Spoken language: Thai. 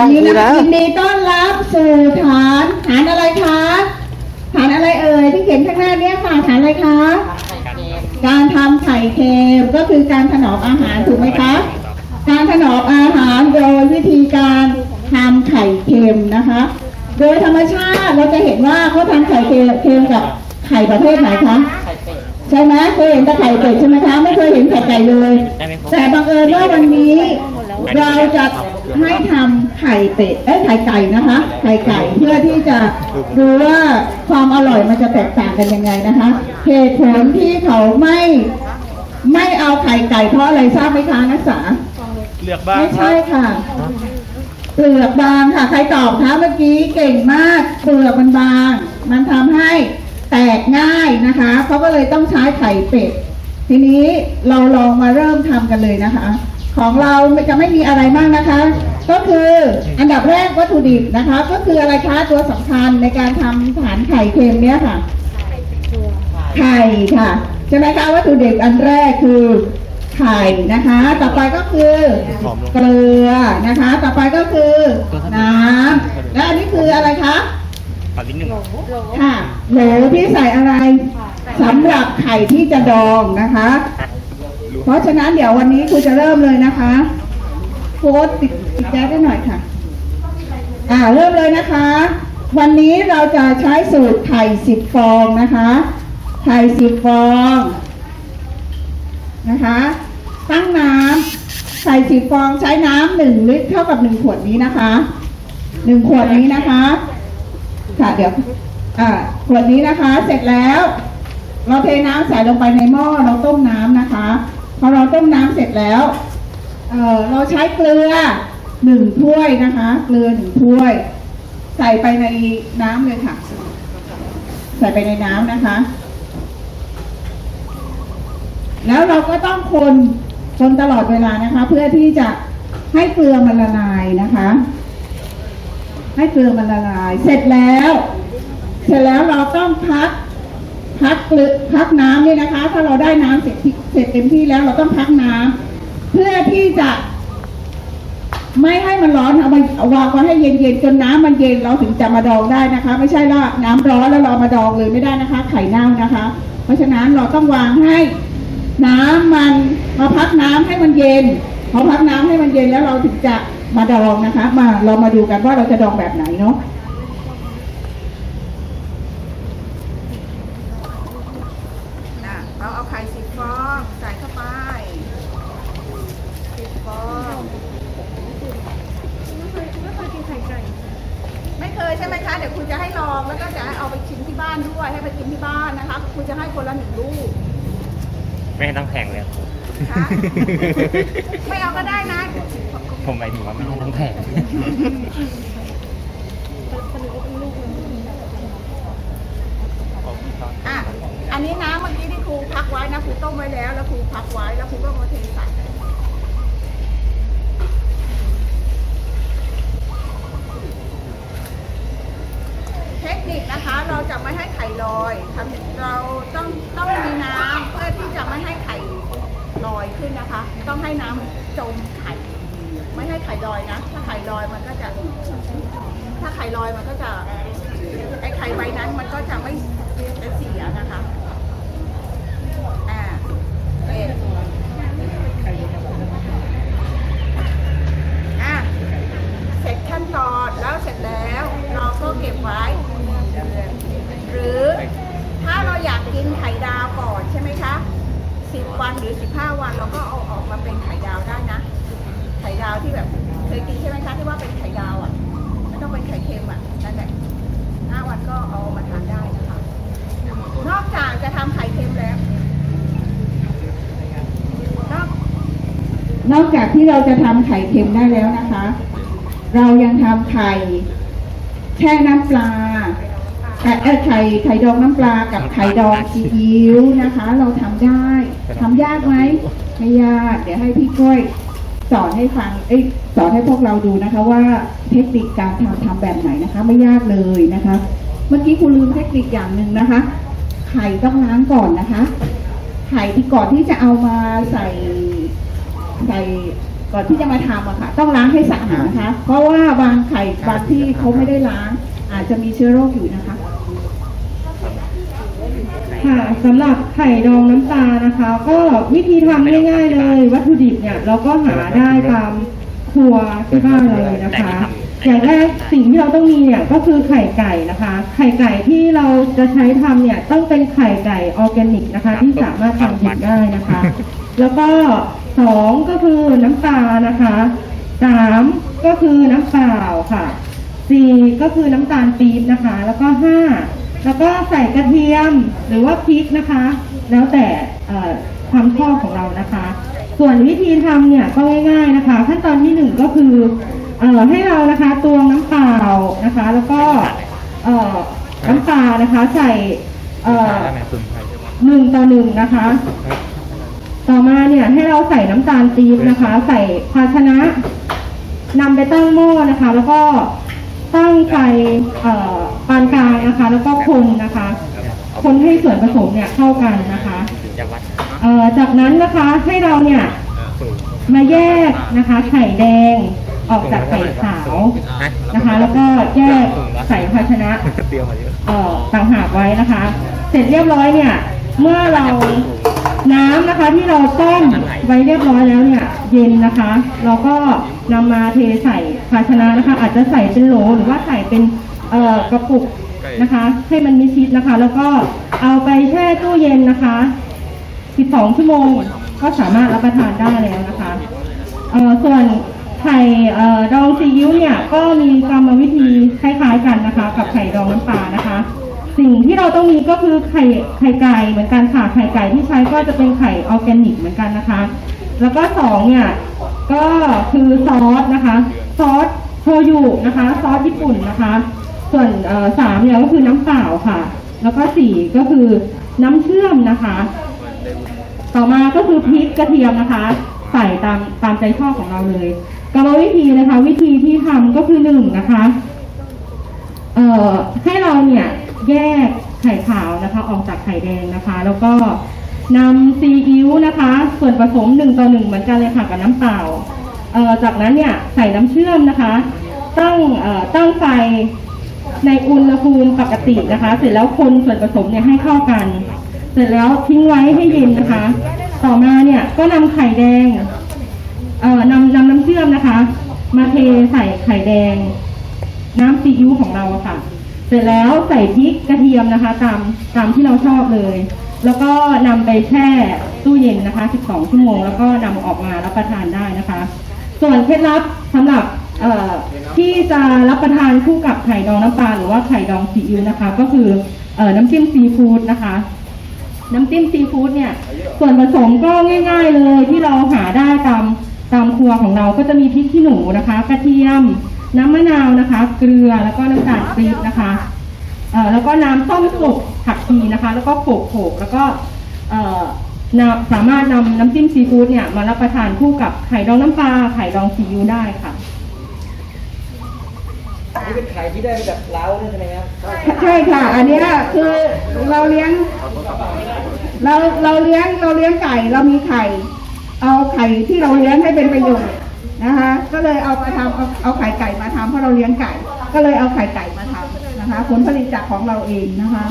านนี้นะนะยินดีต้อนรับสู่ฐานฐานอะไรคะฐานอะไรเอ่ยที่เขียนข้างหน้าเนี้ค่ะฐานอะไรคะ การทำไข่เค็มก็คือการถนอมอาหารถูกไหมคะ การถนอมอาหารโดยวิธีการทำไข่เค็มนะคะ โดยธรรมชาติเราจะเห็นว่าเขาทำไข่เค็มกับไข่ประเภทไหนคะ ใช่ไหมเคยเห็นแต่ไข่เป็ดใช่ไหมคะ ไม่เคยเห็นไข่ไก่เลย แต่บังเอิญว่าวันนี้ เราจะให้ทำไข่เป็ดเอ้ยไข่ไก่นะคะ ไข่ไก่เพื่อที่จะดูว่าความอร่อยมันจะแตกต่างกันยังไงนะคะเหตุผลที่เขาไม่ไม่เอาไข่ไก่เพราะอะไรทราบไหมคะนักศึกษาเลือกบ้างไม่ครัใช่บค่ะเปลือกบางค่ะ ใครตอบคะเมื่อกี้เก่งมาก เปลือกมันบาง มันทำให้แตกง่ายนะคะเขาก็เลยต้องใช้ไข่เป็ด ทีนี้เราลองมาเริ่มทำกันเลยนะคะ ของเราจะไม่มีอะไรมากนะคะ ก็คืออันดับแรกวัตถุดิบนะคะ ก็คืออะไรคะตัวสำคัญในการทำฐานไข่เค็มเนี้ยค่ะ ไข่ค่ะใช่ไหมคะวัตถุดิบอันแรกคือไข่นะคะ ต่อไปก็คือเกลือนะคะ ต่อไปก็คือน้ำและอันนี้คืออะไรคะขอลิ้นหนึ่งค่ะโหลที่ใส่อะไรสำหรับไข่ที่จะดองนะคะ เพราะฉะนั้นเดี๋ยววันนี้ครูจะเริ่มเลยนะคะโค้ดติดติดแก๊สได้หน่อยค่ะ อ่าเริ่มเลยนะคะ วันนี้เราจะใช้สูตรไข่สิบฟองนะคะไข่สิบฟองนะคะ ตั้งน้ำไข่สิบฟองใช้น้ำหนึ่งลิตรเท่ากับหนึ่งขวดนี้นะคะหนึ่งขวดนี้นะคะ ค่ะเดี๋ยวอ่าขวดนี้นะคะ เสร็จแล้ว เราเทน้ำใส่ลงไปในหม้อเราต้มน้ำนะคะ พอเราต้มน้ำเสร็จแล้วเเราใช้เกลือหนึ่งถ้วยนะคะ เกลือหนึ่งถ้วย ใส่ไปในน้ำเลยค่ะ ใส่ไปในน้ำนะคะ แล้วเราก็ต้องคนคนตลอดเวลานะคะ เพื่อที่จะให้เกลือมันละลายนะคะ ให้เกลือมันละลาย เสร็จแล้ว เสร็จแล้วเราต้องพัก พักเกลือพักน้ำเนี่ยนะคะ ถ้าเราได้น้ำเสร็จเสร็จเต็มที่แล้วเราต้องพักน้ำเพื่อที่จะไม่ให้มันร้อนเอาไปเอาวางไว้ให้เย็นๆจนน้ำมันเย็นเราถึงจะมาดองได้นะคะ ไม่ใช่ว่าน้ำร้อนแล้วเรามาดองเลยไม่ได้นะคะ ไข่เน่านะคะ เพราะฉะนั้นเราต้องวางให้น้ำมันมาพักน้ำให้มันเย็นพอพักน้ำให้มันเย็นแล้วเราถึงจะมาดองนะคะ มาเรามาดูกันว่าเราจะดองแบบไหนเนาะ น่ะเราเอาไข่สิบฟองใส่เข้าไปสิบฟองไม่เคยไม่เคยกินไข่ไก่ ไม่เคยใช่ไหมคะ เดี๋ยวคุณจะให้ลองแล้วก็จะให้เอาไปชิมที่บ้านด้วย ให้ไปกินที่บ้านนะคะ คุณจะให้คนละหนึ่งลูกไม่ให้ต้องแพงเลยค่ะไม่เอาก็ได้นะ ผมหมายถึงว่าไม่ให้ต้องแพงอะ อันนี้น้ำเมื่อกี้ที่ครูพักไว้นะครูต้มไว้แล้ว แล้วครูพักไว้แล้วครูก็มาเทใส่ เทคนิคนะคะเราจะไม่ให้ไข่ลอยทำเราต้องต้องมีน้ำเพื่อที่จะไม่ให้ไข่ลอยขึ้นนะคะ ต้องให้น้ำจมไข่ไม่ให้ไข่ลอยนะ ถ้าไข่ลอยมันก็จะ ถ้าไข่ลอยมันก็จะไอไข่ใบนั้นมันก็จะไม่เสียนะคะ วันหรือ 15 วันเราก็เอาออกมาเป็นไข่ดาวได้นะ ไข่ดาวที่แบบเคยกินใช่ไหมคะที่ว่าเป็นไข่ดาวอะไม่ต้องเป็นไข่เค็มอะนั่นแหละ5วันก็เอามาทานได้นะคะ นอกจากจะทำไข่เค็มแล้วนอกนอกจากที่เราจะทำไข่เค็มได้แล้วนะคะ เรายังทำไข่แช่น้ำปลา ไข่เอ่อไข่ไข่ดองน้ำปลากับไข่ดองซีอิ๊วนะคะ เราทำได้ทำยากไหมไม่ยาก เดี๋ยวให้พี่กล้วยสอนให้ฟังเอ้ยสอนให้พวกเราดูนะคะ ว่าเทคนิคการทำทำแบบไหนนะคะ ไม่ยากเลยนะคะ เมื่อกี้คุณลืมเทคนิคอย่างหนึ่งนะคะ ไข่ต้องล้างก่อนนะคะ ไข่ที่ก่อนที่จะเอามาใส่ใส่ก่อนที่จะมาทำอะค่ะ ต้องล้างให้สะอาดนะคะ เพราะว่าบางไข่บางที่เขาไม่ได้ล้าง อาจจะมีเชื้อโรคอยู่นะคะ ค่ะสำหรับไข่ดองน้ำตานะคะ ก็วิธีทำง่ายๆเลย วัตถุดิบเนี่ยเราก็หาได้ตามครัวที่บ้านเราเลยนะคะ อย่างแรกสิ่งที่เราต้องมีเนี่ยก็คือไข่ไก่นะคะ ไข่ไก่ที่เราจะใช้ทำเนี่ยต้องเป็นไข่ไก่ออร์แกนิกนะคะ ที่สามารถทำกินได้นะคะ แล้วก็สองก็คือน้ำตานะคะสามก็คือน้ำเปล่าค่ะสี่ก็คือน้ำตาลปี๊บนะคะ แล้วก็ห้า แล้วก็ใส่กระเทียมหรือว่าพริกนะคะ แล้วแต่ความชอบของเรานะคะ ส่วนวิธีทำเนี่ยก็ง่ายๆนะคะ ขั้นตอนที่หนึ่งก็คืออให้เรานะคะตวงน้ำเปล่านะคะ แล้วก็น้ำปลานะคะใส่หมคุณหนึ่งต่อหนึ่งนะคะ ต่อมาเนี่ยให้เราใส่น้ำตาลปี๊บนะคะ ใส่ภาชนะนำไปตั้งหม้อนะคะ แล้วก็ ตั้งไฟเอ่อปานกลางนะคะ แล้วก็คนนะคะ คนให้ส่วนผสมเนี่ยเข้ากันนะคะเอ่อจากนั้นนะคะให้เราเนี่ยมาแยกนะคะไข่แดงออกจากไข่ขาวนะคะ แล้วก็แยกใส่ภาชนะเปรี้ยวมาเยอะเอ่อต่างหากไว้นะคะ เสร็จเรียบร้อยเนี่ย เมื่อเรา น้ำนะคะที่เราต้มไว้เรียบร้อยแล้วเนี่ยเย็นนะคะ เราก็นำมาเทใส่ภาชนะนะคะ อาจจะใส่เป็นโหลหรือว่าใส่เป็นกระปุกนะคะ ให้มันมิชิดนะคะ แล้วก็เอาไปแช่ตู้เย็นนะคะ 12 ชั่วโมงก็สามารถรับประทานได้แล้วนะคะส่วนไข่ดองซีอิ๊วเนี่ยก็มีกรรมวิธีคล้ายๆกันนะคะ กับไข่ดองน้ำปลานะคะ สิ่งที่เราต้องมีก็คือไข่ไข่ไก่เหมือนกันค่ะไข่ไก่ที่ใช้ก็จะเป็นไข่ออร์แกนิกเหมือนกันนะคะ แล้วก็สองเนี่ยก็คือซอสนะคะ ซอสโชยุนะคะ ซอสญี่ปุ่นนะคะ ส่วนสามเนี่ยก็คือน้ำเปล่าค่ะ แล้วก็สี่ก็คือน้ำเชื่อมนะคะ ต่อมาก็คือพริกกระเทียมนะคะ ใส่ตามตามใจชอบของเราเลยกรรมวิธีนะคะ วิธีที่ทำก็คือหนึ่งนะคะ เอ่อให้เราเนี่ย แยกไข่ขาวนะคะ ออกจากไข่แดงนะคะ แล้วก็นำซีอิ๊วนะคะ ส่วนผสมหนึ่งต่อหนึ่งเหมือนกันเลยค่ะกับน้ำเปล่าจากนั้นเนี่ยใส่น้ำเชื่อมนะคะ ตั้งตั้งไฟในอุณหภูมิปกตินะคะ เสร็จแล้วคนส่วนผสมเนี่ยให้เข้ากัน เสร็จแล้วทิ้งไว้ให้เย็นนะคะ ต่อมาเนี่ยก็นำไข่แดงเอ่อนำนำน้ำเชื่อมนะคะ มาเทใส่ไข่แดง น้ำซีอิ๊วของเราค่ะ เสร็จแล้วใส่พริกกระเทียมนะคะ ตามตามที่เราชอบเลย แล้วก็นำไปแช่ตู้เย็นนะคะ 12 ชั่วโมง แล้วก็นำออกมารับประทานได้นะคะ ส่วนเคล็ดลับสำหรับที่จะรับประทานคู่กับไข่ดองน้ำปลาหรือว่าไข่ดองซีอิ๊วนะคะ ก็คือเอ่อน้ำจิ้มซีฟู้ดนะคะ น้ำจิ้มซีฟู้ดเนี่ย ส่วนผสมก็ง่าย ๆ เลยที่เราหาได้ตามตามครัวของเราก็จะมีพริกขี้หนูนะคะ กระเทียม น้ำมะนาวนะคะ เกลือแล้วก็น้ำตาลปี๊บนะคะเอ่อแล้วก็น้ำต้มสุกผักชีนะคะ แล้วก็โขลกโขลกแล้วก็เอ่อนำสามารถนำน้ำจิ้มซีฟู้ดเนี่ยมารับประทานคู่กับไข่ดองน้ำปลาไข่ดองซีอิ๊วได้ค่ะ นี่เป็นไข่ที่ได้มาจากเล้าด้วยใช่ไหมครับใช่ค่ะ อันเนี้ยคือเราเลี้ยง เราเราเลี้ยงเราเลี้ยงไก่เรามีไข่ เอาไข่ที่เราเลี้ยงให้เป็นประโยชน์ นะคะก็เลยเอามาทำเอาเอาไข่ไก่มาทำเพราะเราเลี้ยงไก่ ก็เลยเอาไข่ไก่มาทำนะคะ ผลผลิตจากของเราเองนะคะ